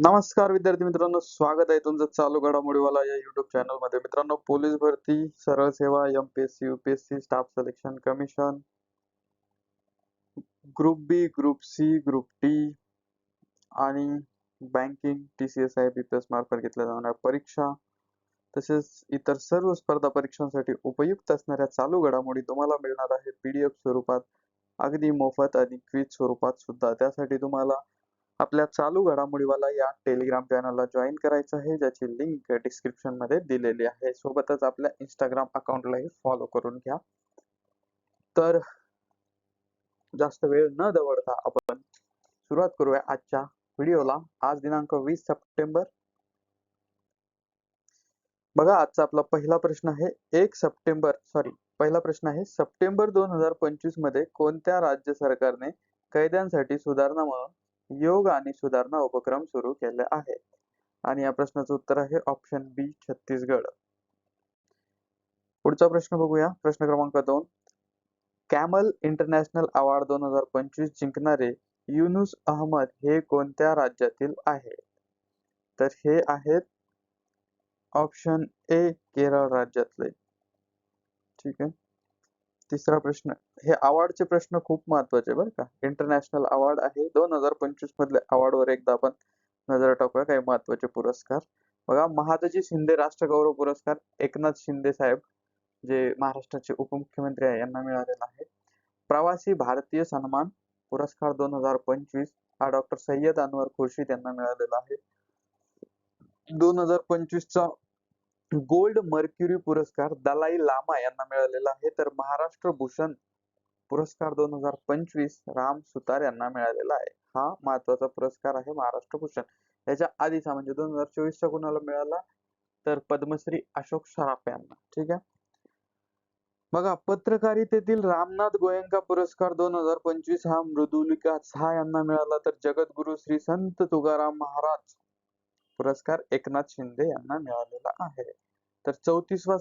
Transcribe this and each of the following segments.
नमस्कार विद्यार्थी मित्रांनो स्वागत आहे तुमचं चालू घडामोडीवाला या युट्यूब चॅनलमध्ये मित्रांनो पोलीस भरती सरळ सेवा MPSC UPSC staff selection commission group B group C group D आणि banking T C S I B P S मार्फत घेतल्या जाणाऱ्या परीक्षा. तसेच इतर सर्व स्पर्धा परीक्षांसाठी उपयुक्त असणाऱ्या चालू घडामोडी तुम्हाला मिळणार आहे पीडीएफ स्वरूपात अगदी मोफत आणि क्विज स्वरूपात सुद्धा. त्यासाठी तुम्हाला आपल्या चालू घडामोडीवाला या टेलिग्राम चॅनलला जॉईन करायचं आहे ज्याची लिंक डिस्क्रिप्शनमध्ये दिलेली आहे. सोबतच आपल्या इंस्टाग्राम अकाउंटलाही फॉलो करून घ्या. तर जास्त वेळ न दवडता आपण सुरुवात करूया आजच्या व्हिडिओला आज दिनांक वीस सप्टेंबर. बघा आजचा आपला पहिला प्रश्न आहे एक सप्टेंबर सॉरी पहिला प्रश्न आहे सप्टेंबर दोन हजार पंचवीसमध्ये कोणत्या राज्य सरकारने कैद्यांसाठी सुधारणा म्हणून योग आणि सुधारणा उपक्रम सुरू केले आहे आणि या प्रश्नाचं उत्तर आहे ऑप्शन बी छत्तीसगड. पुढचा प्रश्न बघूया. प्रश्न क्रमांक दोन. कॅमल इंटरनॅशनल अवॉर्ड दोन हजार पंचवीस जिंकणारे युनुस अहमद हे कोणत्या राज्यातील आहे तर हे आहेत ऑप्शन ए केरळ राज्यातले. ठीक आहे. तिसरा प्रश्न हे अवॉर्डचे प्रश्न खूप महत्त्वाचे बरं का. इंटरनॅशनल अवॉर्ड आहे. दोन हजार पंचवीस मधले अवॉर्डवर एकदा आपण नजर टाकूया. काही महत्त्वाचे पुरस्कार. बघा महादजी शिंदे राष्ट्रगौरव पुरस्कार एकनाथ शिंदे साहेब जे महाराष्ट्राचे उपमुख्यमंत्री आहे यांना मिळालेला आहे. प्रवासी भारतीय सन्मान पुरस्कार दोन हजार पंचवीस हा डॉक्टर सय्यद अनवर खुर्शीद यांना मिळालेला आहे. दोन हजार पंचवीस चा गोल्ड मर्क्युरी पुरस्कार दलाई लामा यांना मिळालेला आहे. तर महाराष्ट्र भूषण पुरस्कार दोन हजार पंचवीस राम सुतार यांना मिळालेला आहे. हा महत्त्वाचा पुरस्कार आहे महाराष्ट्र भूषण. याच्या आधीचा म्हणजे दोन हजार चोवीस कुणाला मिळाला? तर पद्मश्री अशोक सराफ यांना. ठीक आहे? बघा पत्रकारितेतील रामनाथ गोयंका पुरस्कार दोन हजार पंचवीस हा मृदुलिका झा यांना मिळाला. तर जगद्गुरु श्री संत तुकाराम महाराज पुरस्कार एकनाथ शिंदे यांना मिळालेला आहे. तर चौतीसवा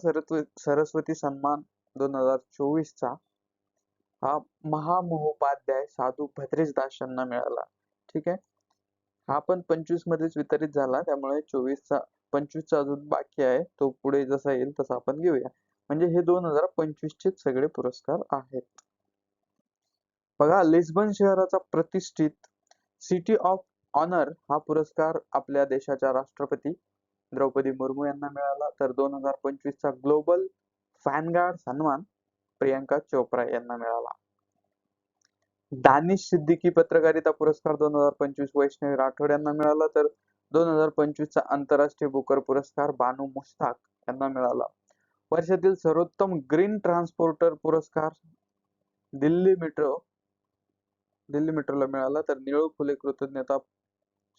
सरस्वती सन्मान दोन हजार चोवीसचा हा महामहोपाध्याय साधू भद्रेश दास यांना मिळाला. ठीक आहे? हा पण पंचवीस मध्येच वितरित झाला त्यामुळे चोवीसचा पंचवीसचा अजून बाकी आहे. तो पुढे जसा येईल तसा आपण घेऊया. म्हणजे हे दोन हजार पंचवीसचे सगळे पुरस्कार आहेत. बघा लिस्बन शहराचा प्रतिष्ठित सिटी ऑफ ऑनर हा पुरस्कार आपल्या देशाच्या राष्ट्रपती द्रौपदी मुर्मू यांना मिळाला. तर दोन हजार पंचवीसचा ग्लोबल फॅनगार्ड सन्मान प्रियांका चोप्रा यांना मिळाला. दानिश सिद्दीकी पत्रकारिता पुरस्कार दोन हजार पंचवीस वैष्णवी राठोड यांना मिळाला. तर दोन हजार पंचवीसचा आंतरराष्ट्रीय बुकर पुरस्कार बानू मुश्ताक यांना मिळाला. वर्षातील सर्वोत्तम ग्रीन ट्रान्सपोर्टर पुरस्कार दिल्ली मेट्रो दिल्ली मेट्रोला मिळाला. तर निळू फुले कृतज्ञता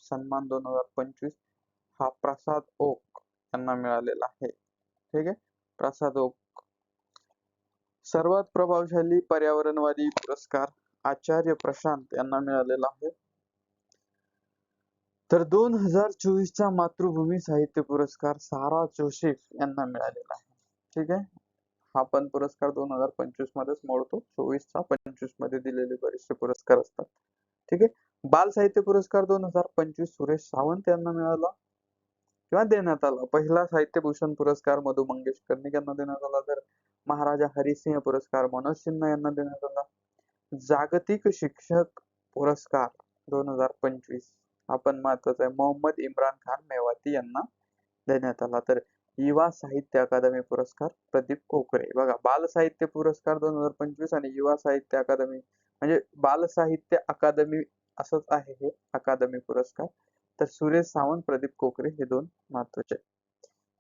सन्मान दोन हजार पंचवीस हा प्रसाद ओक यांना मिळालेला आहे. ठीक आहे? प्रसाद ओक. सर्वात प्रभावशाली पर्यावरणवादी पुरस्कार आचार्य प्रशांत यांना मिळालेला आहे. तर दोन हजार चोवीस मातृभूमी साहित्य पुरस्कार सारा जोसेफ यांना मिळालेला आहे. ठीक आहे? हा पण पुरस्कार दोन हजार पंचवीस मध्येच मोडतो. चोवीसचा पंचवीसमध्ये दिलेले बरेचसे पुरस्कार असतात. ठीक आहे? बाल साहित्य पुरस्कार दोन हजार पंचवीस सुरेश सावंत यांना मिळाला. किंवा देण्यात आला. पहिला साहित्य भूषण पुरस्कार मधु मंगेश कर्णिक यांना देण्यात आला. तर महाराजा हरिसिंह पुरस्कार मनोज सिन्हा यांना देण्यात आला. जागतिक शिक्षक पुरस्कार दोन हजार पंचवीस. आपण महत्त्वाचा आहे. मोहम्मद इम्रान खान मेवाती यांना देण्यात आला. तर युवा साहित्य अकादमी पुरस्कार प्रदीप कोकरे. बघा बाल साहित्य पुरस्कार दोन हजार पंचवीस आणि युवा साहित्य अकादमी म्हणजे बाल साहित्य अकादमी असंच आहे हे अकादमी पुरस्कार. तर सुरेश सावंत प्रदीप कोकरे हे दोन महत्त्वाचे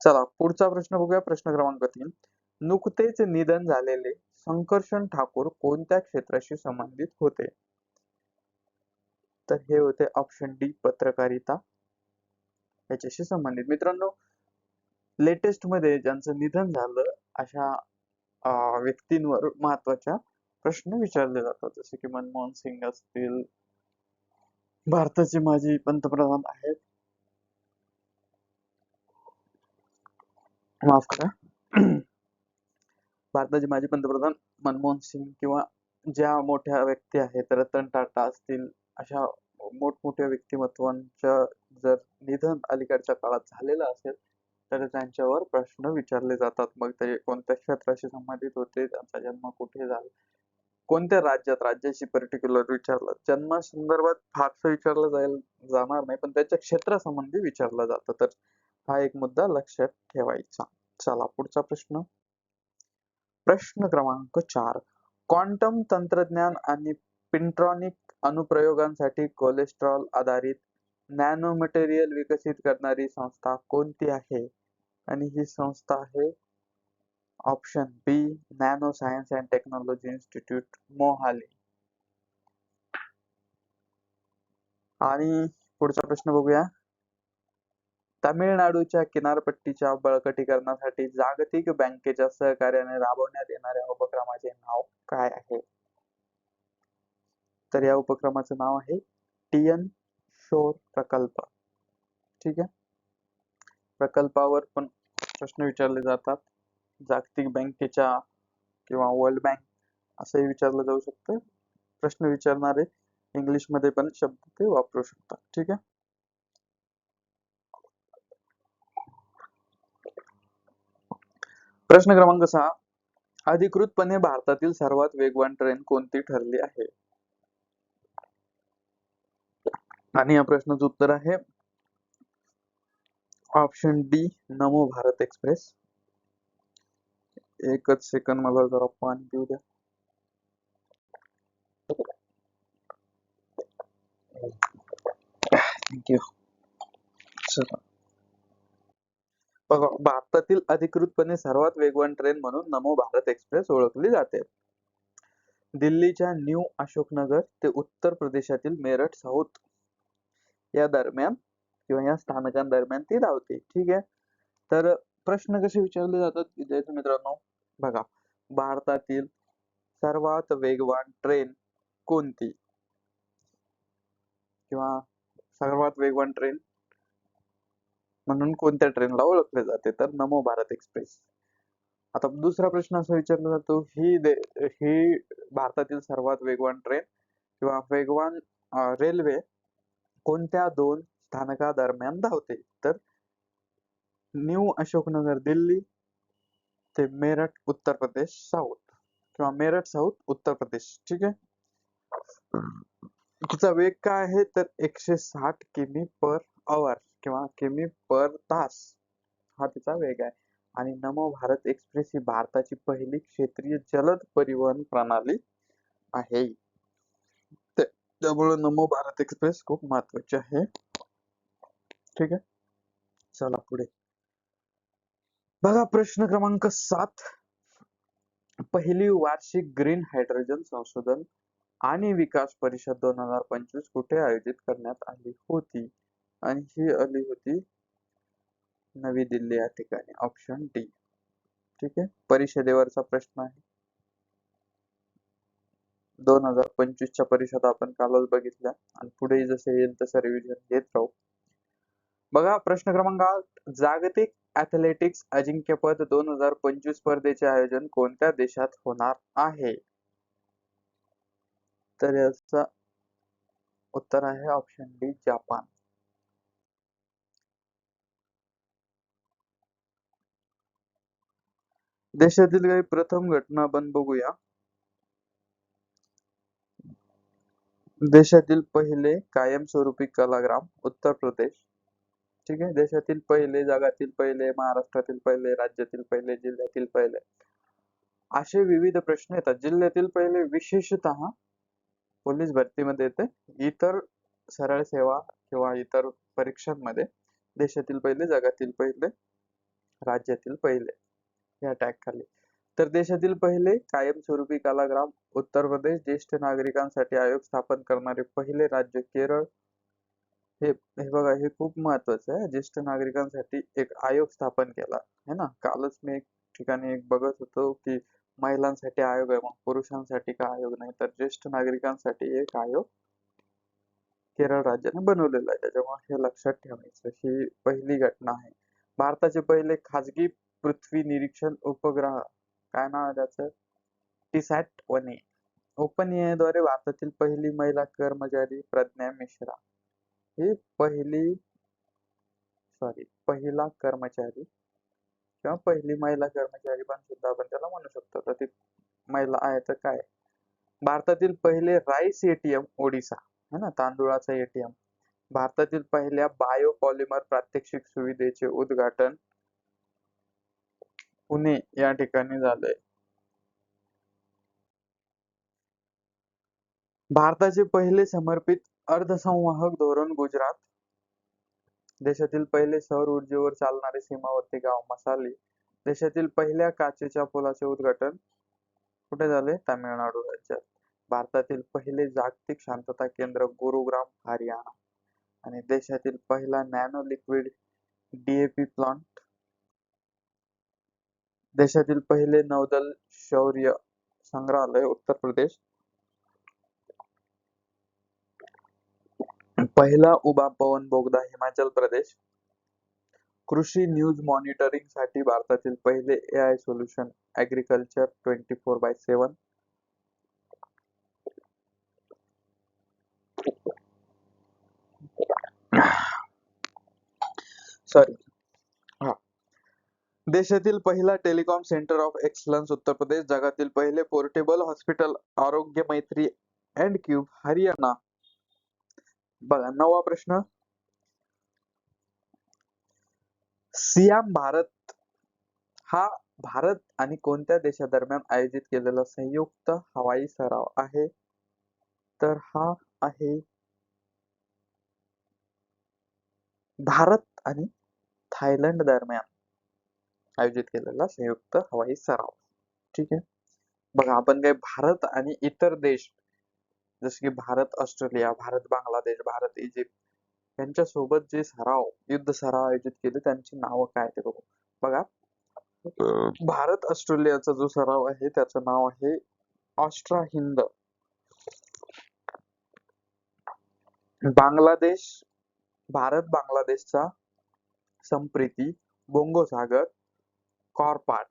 चला पुढचा प्रश्न बघूया. प्रश्न क्रमांक तीन. नुकतेच निधन झालेले संकर्षण ठाकूर कोणत्या क्षेत्राशी संबंधित होते? तर हे होते ऑप्शन डी पत्रकारिता. याच्याशी संबंधित. मित्रांनो लेटेस्टमध्ये ज्यांचं निधन झालं अशा व्यक्तींवर महत्त्वाच्या प्रश्न विचारले जातात. जसे की मनमोहन सिंग असतील भारताचे माजी पंतप्रधान आहेत. माफ करा. भारताचे माजी पंतप्रधान मनमोहन सिंग किंवा ज्या मोठ्या व्यक्ती आहेत रतन टाटा असतील अशा मोठमोठ्या व्यक्तिमत्वांच्या जर निधन अलीकडच्या काळात झालेलं असेल तर त्यांच्यावर प्रश्न विचारले जातात. मग ते कोणत्या क्षेत्राशी संबंधित होते? त्यांचा जन्म कुठे झाला? कोणत्या राज्यात राज्याशी पर्टिक्युलर विचारलं? जन्मा संदर्भात फारसं विचारलं जाईल जाणार नाही पण त्याच्या क्षेत्रासंबंधी विचारलं जातं. तर हा एक मुद्दा लक्षात ठेवायचा. चला पुढचा प्रश्न. प्रश्न क्रमांक चार. क्वांटम तंत्रज्ञान आणि पिंट्रॉनिक अनुप्रयोगांसाठी कोलेस्ट्रॉल आधारित नॅनो मटेरियल विकसित करणारी संस्था कोणती आहे? आणि ही संस्था आहे option B nano science and technology institute Mohali. आणि पुढचा प्रश्न बघूया. तामिळनाडूच्या किनारपट्टीच्या बळकटीकरणासाठी जागतिक बँकेच्या सहकार्याने राबवण्यात येणाऱ्या उपक्रमाचे नाव काय आहे? तर या उपक्रमाचं नाव आहे टीएन शोर प्रकल्प. ठीक आहे? प्रकल्पावर पण प्रश्न विचारले जातात. जागतिक बँकेच्या किंवा वर्ल्ड बँक असंही विचारलं जाऊ शकतं. प्रश्न विचारणारे इंग्लिशमध्ये पण शब्द ते वापरू शकतात. ठीक आहे? प्रश्न क्रमांक सहा. अधिकृतपणे भारतातील सर्वात वेगवान ट्रेन कोणती ठरली आहे? आणि या प्रश्नाचं उत्तर आहे. Option D Namo Bharat express. एकच सेकंद मला जरा पाणी पिऊ द्या. थँक्यू चला. बघा भारतातील अधिकृतपणे सर्वात वेगवान ट्रेन म्हणून नमो भारत एक्सप्रेस ओळखली जाते. दिल्लीच्या न्यू अशोकनगर ते उत्तर प्रदेशातील मेरठ साऊथ या दरम्यान किंवा या स्थानकांदरम्यान ती धावते. ठीक आहे? तर प्रश्न कसे विचारले जातात? विद्यार्थी मित्रांनो बघा. भारतातील सर्वात वेगवान ट्रेन कोणती? किंवा सर्वात वेगवान ट्रेन म्हणून कोणत्या ट्रेनला ओळखले जाते? तर नमो भारत एक्सप्रेस आता दुसरा प्रश्न असा विचारला जातो ही दे- ही भारतातील सर्वात वेगवान ट्रेन किंवा वेगवान रेल्वे कोणत्या दोन स्थानकादरम्यान धावते? न्यू अशोकनगर दिल्ली ते मेरठ उत्तर प्रदेश साऊथ किंवा मेरठ साऊथ उत्तर प्रदेश. ठीक आहे? तिचा वेग काय आहे? तर एकशे साठ किमी पर आवर किंवा किमी पर तास हा तिचा वेग आहे. आणि नमो भारत एक्सप्रेस ही भारताची पहिली क्षेत्रीय जलद परिवहन प्रणाली आहे. त्यामुळे नमो भारत एक्सप्रेस खूप महत्वाची आहे. ठीक आहे? चला पुढे. बघा प्रश्न क्रमांक सात. पहिली वार्षिक ग्रीन हायड्रोजन संशोधन आणि विकास परिषद दोन हजार पंचवीस कुठे आयोजित करण्यात आली होती? आणि ही आली होती नवी दिल्ली या ठिकाणी. ऑप्शन डी ठीक आहे? परिषदेवरचा प्रश्न आहे. दोन हजार पंचवीसच्या परिषद आपण कालच बघितल्या. आणि पुढे जसे येईल तसं रिव्हिजन घेत राहू. बघा प्रश्न क्रमांक आठ जागतिक ऍथलेटिक्स अजिंक्यपद दोन हजार पंचवीस स्पर्धेचे आयोजन कोणत्या देशात होणार आहे? तर याचा उत्तर आहे ऑप्शन डी जापान. देशातील काही प्रथम घटना आपण बघूया. देशातील पहिले कायमस्वरूपी कलाग्राम उत्तर प्रदेश. ठीक आहे. देशातील पहिले जगातील पहिले महाराष्ट्रातील पहिले राज्यातील पहिले जिल्ह्यातील पहिले असे विविध प्रश्न येतात. जिल्ह्यातील पहिले विशेषतः पोलीस भरतीमध्ये येते. इतर सरळ सेवा किंवा इतर परीक्षांमध्ये देशातील पहिले जगातील पहिले राज्यातील पहिले या टॅग खाली. तर देशातील पहिले कायमस्वरूपी कलाग्राम उत्तर प्रदेश ज्येष्ठ नागरिकांसाठी आयोग स्थापन करणारे पहिले राज्य केरळ हे हे बघा हे खूप महत्वाचं आहे. ज्येष्ठ नागरिकांसाठी एक आयोग स्थापन केला है ना? कालच मी एक ठिकाणी एक बघत होतो की महिलांसाठी आयोग आहे मग पुरुषांसाठी का आयोग नाही? तर ज्येष्ठ नागरिकांसाठी एक आयोग केरळ राज्याने बनवलेला आहे. त्याच्यामुळे हे लक्षात ठेवायचं ही पहिली घटना आहे. भारताचे पहिले खाजगी पृथ्वी निरीक्षण उपग्रह काय नाव आहे त्याचं? टीसॅट वन. ए ओपनद्वारे भारतातील पहिली महिला कर्मचारी प्रज्ञा मिश्रा. ही पहिली सॉरी पहिला कर्मचारी किंवा पहिली महिला कर्मचारी पण सुद्धा आपण त्याला म्हणू शकतो. तर ती महिला आहे तर काय? भारतातील पहिले राईस एटीएम ओडिसा है ना? तांदुळाचा एटीएम भारतातील पहिल्या बायोपॉलिमर प्रात्यक्षिक सुविधेचे उद्घाटन पुणे या ठिकाणी झालंय. भारताचे पहिले समर्पित अर्धसंवाहक धोरण गुजरात. देशातील पहिले सौर ऊर्जेवर चालणारे सीमावर्ती गाव मसाली. देशातील पहिल्या काचेच्या पुलाचे उद्घाटन कुठे झाले? तामिळनाडू राज्यात. भारतातील पहिले जागतिक शांतता केंद्र गुरुग्राम हरियाणा. आणि देशातील पहिला नॅनो लिक्विड डीएपी प्लांट. देशातील पहिले नौदल शौर्य संग्रहालय उत्तर प्रदेश. पहिला उभा पवन बोगदा हिमाचल प्रदेश. कृषी न्यूज मॉनिटरिंगसाठी भारतातील पहिले A I solution agriculture twenty four by seven sorry हा. देशातील पहिला telecom centre of excellence Uttar Pradesh. जगातील पहिले पोर्टेबल हॉस्पिटल आरोग्य मैत्री अँड क्यूब हरियाणा. बघा नवा प्रश्न. सियाम भारत हा भारत आणि कोणत्या देशादरम्यान आयोजित केलेला संयुक्त हवाई सराव आहे? तर हा आहे भारत आणि थायलंड दरम्यान आयोजित केलेला संयुक्त हवाई सराव. ठीक आहे? बघा आपण काय भारत आणि इतर देश जसे की भारत ऑस्ट्रेलिया भारत बांगलादेश भारत इजिप्त यांच्या सोबत जे सराव युद्ध सराव आयोजित केले त्यांची नावं काय ते बघू. बघा. भारत ऑस्ट्रेलियाचा जो सराव आहे त्याचं नाव आहे ऑस्ट्रा हिंद. बांगलादेश भारत बांगलादेशचा संप्रीती बोंगो सागर कॉर्पाट.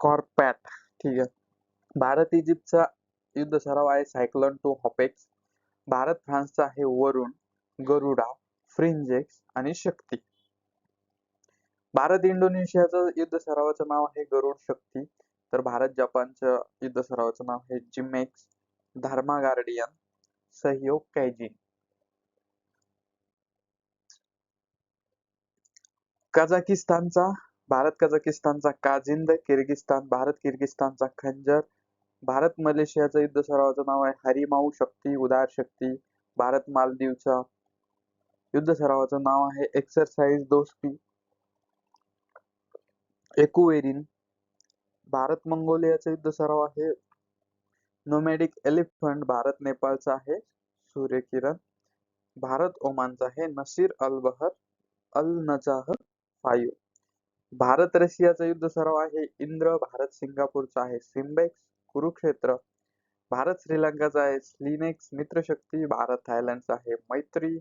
कॉर्पॅट. ठीक आहे. भारत इजिप्तचा युद्ध सराव आहे सायक्लोन टू हॉपेक्स भारत फ्रान्सचा आहे वरुण गरुडा फ्रिंजेक्स आणि शक्ती. भारत इंडोनेशियाचं युद्ध सरावाचं नाव आहे गरुड शक्ती. तर भारत जपानचं युद्ध सरावाचं नाव आहे JIMEX Dharma guardian Sahyog Kaijin कझाकिस्तानचा Bharat कझाकिस्तानचा काजिंद किर्गिस्तान भारत किर्गिस्तानचा खंजर भारत मलेशियाचं युद्ध सरावाचं नाव आहे हरिमाऊ शक्ती उदार शक्ती भारत मालदीवचा युद्ध सरावाचं नाव आहे एक्सरसाइज दोस्ती. एकुवेरिन भारत मंगोलियाचा युद्ध सराव आहे. नोमॅडिक एलिफंट भारत नेपाळचा आहे. सूर्यकिरण भारत ओमानचा आहे. नसीर अल बहर अल नजाह फायू. भारत रशियाचा युद्ध सराव आहे. इंद्र भारत सिंगापूरचा आहे. सिम्बेक्स कुरुक्षेत्र. भारत श्रीलंकाचा आहे स्लिनेक्स मित्रशक्ती भारत थायलंडचा आहे. मैत्री.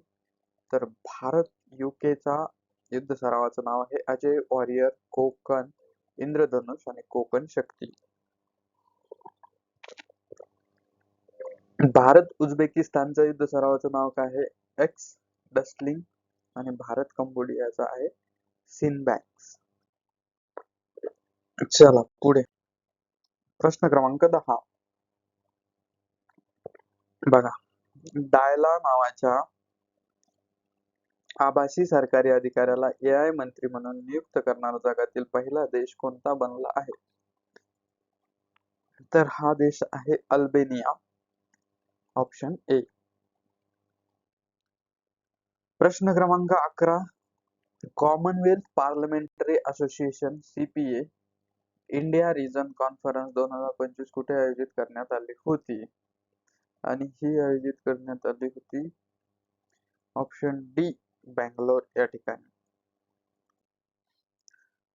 तर भारत युकेचा युद्ध सरावाचं नाव आहे. अजय वॉरियर कोकण इंद्रधनुष आणि कोकण शक्ती. भारत उझबेकिस्तानचा युद्ध सरावाचं नाव काय आहे? एक्स डस्टलिंग आणि भारत कंबोडियाचा आहे. सिनबॅक्स चला पुढे. प्रश्न क्रमांक दहा. बघा डायला नावाच्या आभासी सरकारी अधिकाऱ्याला ए आय मंत्री म्हणून नियुक्त करणारा जगातील पहिला देश कोणता बनला आहे? तर हा देश आहे अल्बेनिया. ऑप्शन ए प्रश्न क्रमांक अकरा. Commonwealth parliamentary association CPA India region conference दोन हजार पंचवीस कुठे आयोजित करण्यात आली होती? आणि ही आयोजित करण्यात आली होती ऑप्शन डी बँगलोर या ठिकाणी.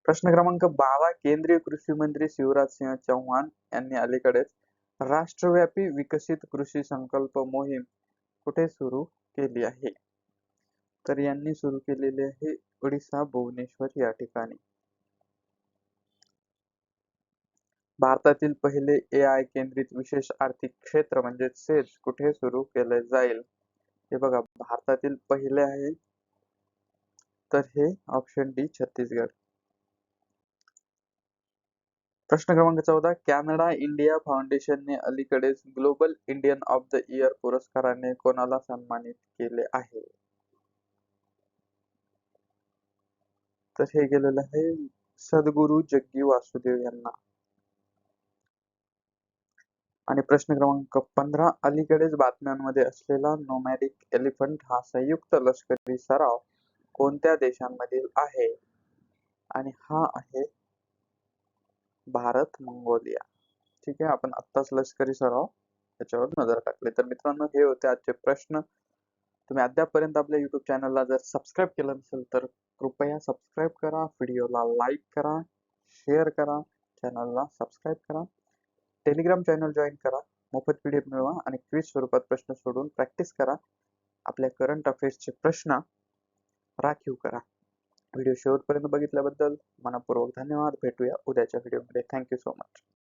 प्रश्न क्रमांक बारा केंद्रीय कृषी मंत्री शिवराज सिंह चौहान यांनी अलीकडेच राष्ट्रव्यापी विकसित कृषी संकल्प मोहीम कुठे सुरू केली आहे? तर यांनी सुरू केलेली आहे ओडिसा भुवनेश्वर या ठिकाणी. भारतातील पहिले ए आय केंद्रित विशेष आर्थिक क्षेत्र म्हणजे सेज कुठे सुरू केले जाईल? हे बघा भारतातील पहिले आहे तर हे ऑप्शन डी छत्तीसगड. प्रश्न क्रमांक चौदा कॅनडा इंडिया फाउंडेशनने अलीकडेच global Indian of the year पुरस्काराने कोणाला सन्मानित केले आहे? तर हे गेलेलं आहे सद्गुरू जग्गी वासुदेव यांना. आणि प्रश्न क्रमांक पंधरा अलीकडेच बातम्यांमध्ये असलेला नोमॅडिक एलिफंट हा संयुक्त लष्करी सराव कोणत्या देशांमधील आहे? आणि हा आहे भारत मंगोलिया. ठीक आहे आपण आत्ताच लष्करी सराव याच्यावर नजर टाकली. तर मित्रांनो हे होते आजचे प्रश्न. तुम्ही अद्यापपर्यंत आपल्या युट्यूब चॅनलला जर सबस्क्राईब केलं नसेल तर कृपया सबस्क्राईब करा. व्हिडिओला लाईक करा शेअर करा. चॅनलला सबस्क्राईब करा. टेलिग्राम चॅनल जॉईन करा मोफत पीडीएफ मिळवा आणि क्विज स्वरूपात प्रश्न सोडून प्रॅक्टिस करा. आपल्या करंट अफेअर्सचे प्रश्न राखीव करा. व्हिडिओ शेवटपर्यंत बघितल्याबद्दल मनापूर्वक धन्यवाद. भेटूया उद्याच्या व्हिडिओमध्ये. Thank you so much.